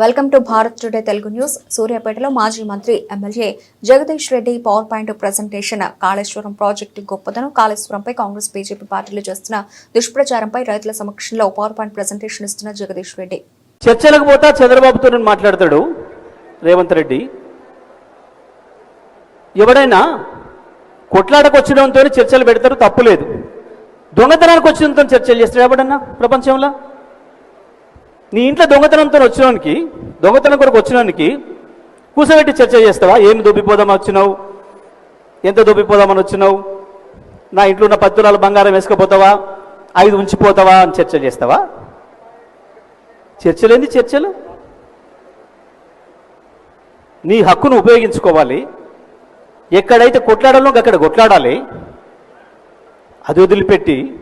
Welcome to Bharat today Telugu news. సూర్యాపేటలో మాజీ మంత్రి MLA Jagadish Reddy power point presentation. Kaleshwaram project గొప్పదనం. కాళేశ్వరంపై కాంగ్రెస్ బీజేపీ పార్టీలు చేస్తున్న దుష్ప్రచారంపై రైతుల సమక్షంలో పవర్ పాయింట్ ప్రజెంటేషన్ ఇస్తున్న జగదీష్ రెడ్డి. చర్చలకు పోతా చంద్రబాబుతో మాట్లాడతాడు రేవంత్ రెడ్డి. ఎవడైనా కొట్లాడకొచ్చడంతో చర్చలు పెడతారు తప్పులేదు దొంగతనానికి వచ్చినంతో చర్చలు చేస్తాడు ఎవడన్నా ప్రపంచంలో? నీ ఇంట్లో దొంగతనంతో వచ్చినానికి దొంగతనం కొరకు వచ్చినానికి కూసబెట్టి చర్చ చేస్తావా? ఏమి దొబ్బిపోదామని వచ్చినావు? ఎంత దొబ్బిపోదామని వచ్చినావు? నా ఇంట్లో ఉన్న పది బంగారం వేసుకుపోతావా? ఐదు ఉంచిపోతావా అని చర్చ చేస్తావా? చర్చలేంది చర్చలు. నీ హక్కును ఉపయోగించుకోవాలి. ఎక్కడైతే కొట్లాడాలో అక్కడ కొట్లాడాలి. అది వదిలిపెట్టి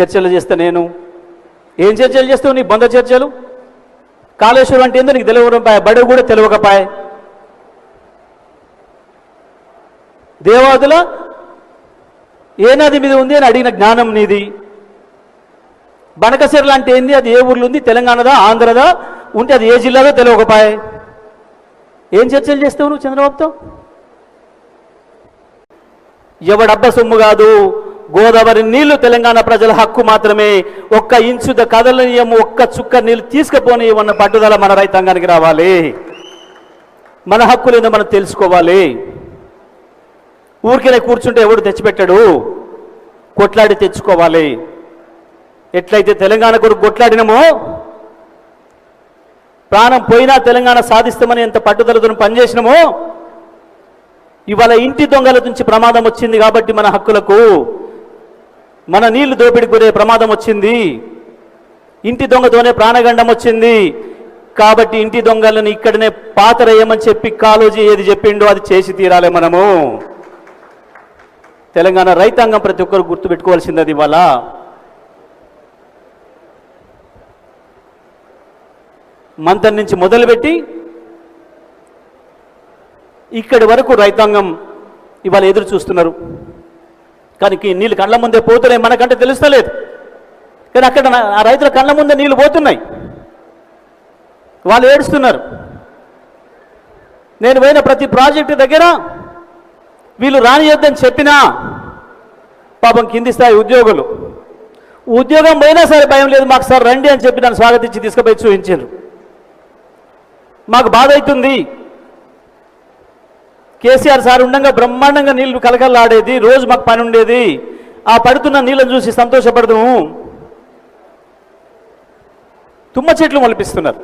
చర్చలు చేస్తా నేను. ఏం చర్చలు చేస్తావు నీ బంధ చర్చలు? కాళేశ్వరం అంటే ఏందో నీకు తెలియకపోయా బడి కూడా తెలియకపాయ దేవాదుల ఏ నది మీద ఉంది అని అడిగిన జ్ఞానం నీది. బనకసిరలు అంటే ఏంది? అది ఏ ఊర్లో ఉంది? తెలంగాణదా? ఆంధ్రదా? ఉంటే అది ఏ జిల్లాదో తెలియకపాయ ఏం చర్చలు చేస్తావు నువ్వు చంద్రబాబుతో? ఎవడబ్బ సొమ్ము కాదు. గోదావరి నీళ్ళు తెలంగాణ ప్రజల హక్కు మాత్రమే. ఒక్క ఇంచుద ద కదలనీయము ఒక్క చుక్క నీళ్ళు తీసుకుపోనీయమన్న పట్టుదల మన రైతాంగానికి రావాలి. మన హక్కులు మనం తెలుసుకోవాలి. ఊరికే కూర్చుంటే ఎవడు తెచ్చిపెట్టాడు? కొట్లాడి తెచ్చుకోవాలి. ఎట్లయితే తెలంగాణ కొరకు కొట్లాడినమో ప్రాణం పోయినా తెలంగాణ సాధిస్తామని ఎంత పట్టుదలతో పనిచేసినామో ఇవాళ ఇంటి దొంగల నుంచి ప్రమాదం వచ్చింది కాబట్టి మన హక్కులకు మన నీళ్ళు దోపిడికి గురే ప్రమాదం వచ్చింది. ఇంటి దొంగతోనే ప్రాణగండం వచ్చింది. కాబట్టి ఇంటి దొంగలను ఇక్కడనే పాతరేయమని చెప్పి కాలోజీ ఏది చెప్పిండో అది చేసి తీరాలి మనము. తెలంగాణ రైతాంగం ప్రతి ఒక్కరు గుర్తుపెట్టుకోవాల్సింది అది ఇవాళ. మంతన్ నుంచి మొదలుపెట్టి ఇక్కడి వరకు రైతాంగం ఇవాళ ఎదురు చూస్తున్నారు. కానీ నీళ్ళు కళ్ళ ముందే పోతున్నాయి మనకంటే తెలుస్తలేదు. కానీ అక్కడ నా- ఆ రైతుల కళ్ళ ముందే నీళ్ళు పోతున్నాయి. వాళ్ళు ఏడుస్తున్నారు. నేను పోయిన ప్రతి ప్రాజెక్టు దగ్గర వీళ్ళు రానియొద్దని చెప్పినా పాపం కింది స్థాయి ఉద్యోగులు. ఉద్యోగం పోయినా సరే భయం లేదు మాకు సార్ రండి అని చెప్పి నన్ను స్వాగతించి తీసుకుపోయి చూపించారు. మాకు బాధ అవుతుంది కేసీఆర్ సార్ ఉండగా బ్రహ్మాండంగా నీళ్ళు కలకల్లాడేది రోజు మాకు పని ఉండేది. ఆ పడుతున్న నీళ్ళని చూసి సంతోషపడదాము. తుమ్మ చెట్లు మొలిపిస్తున్నారు.